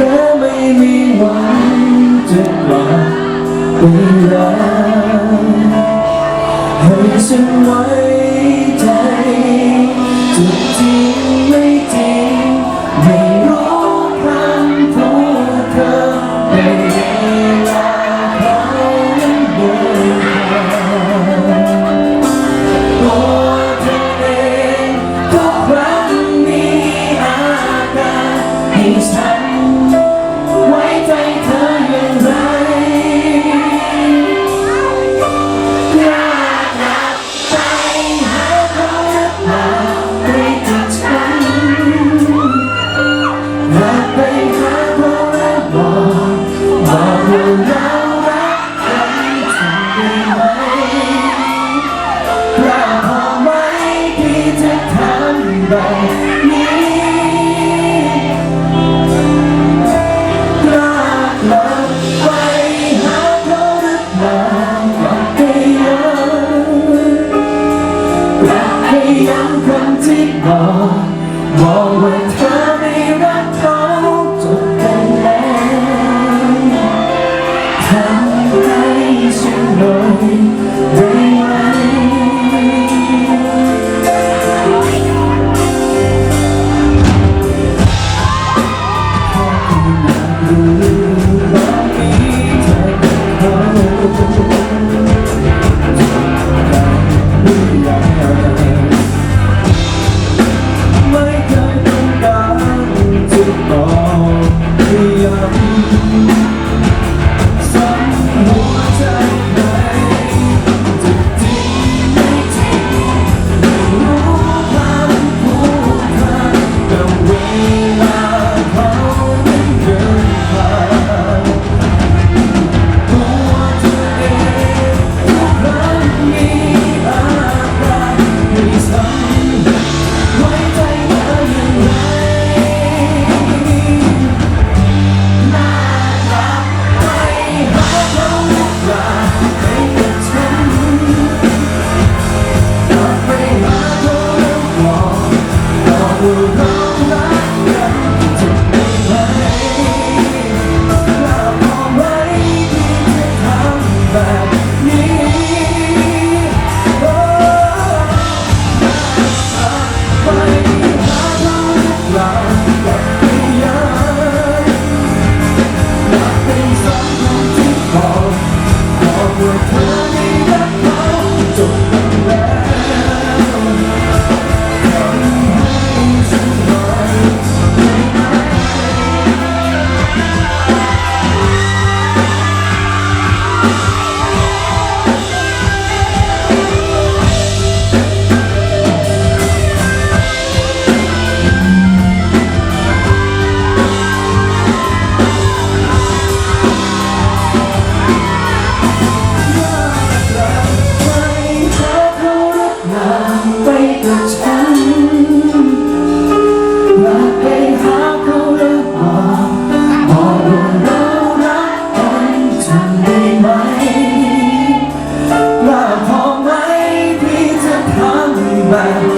แล้ไม่มีวันจะกลับไปแล้วให้ฉันไว้ ย้ำคำที่บอกบอกว่าเธอไม่รักเขาจบกันแล้วทำให้ฉันหน่อยได้ไหมขอคุณรู้ 만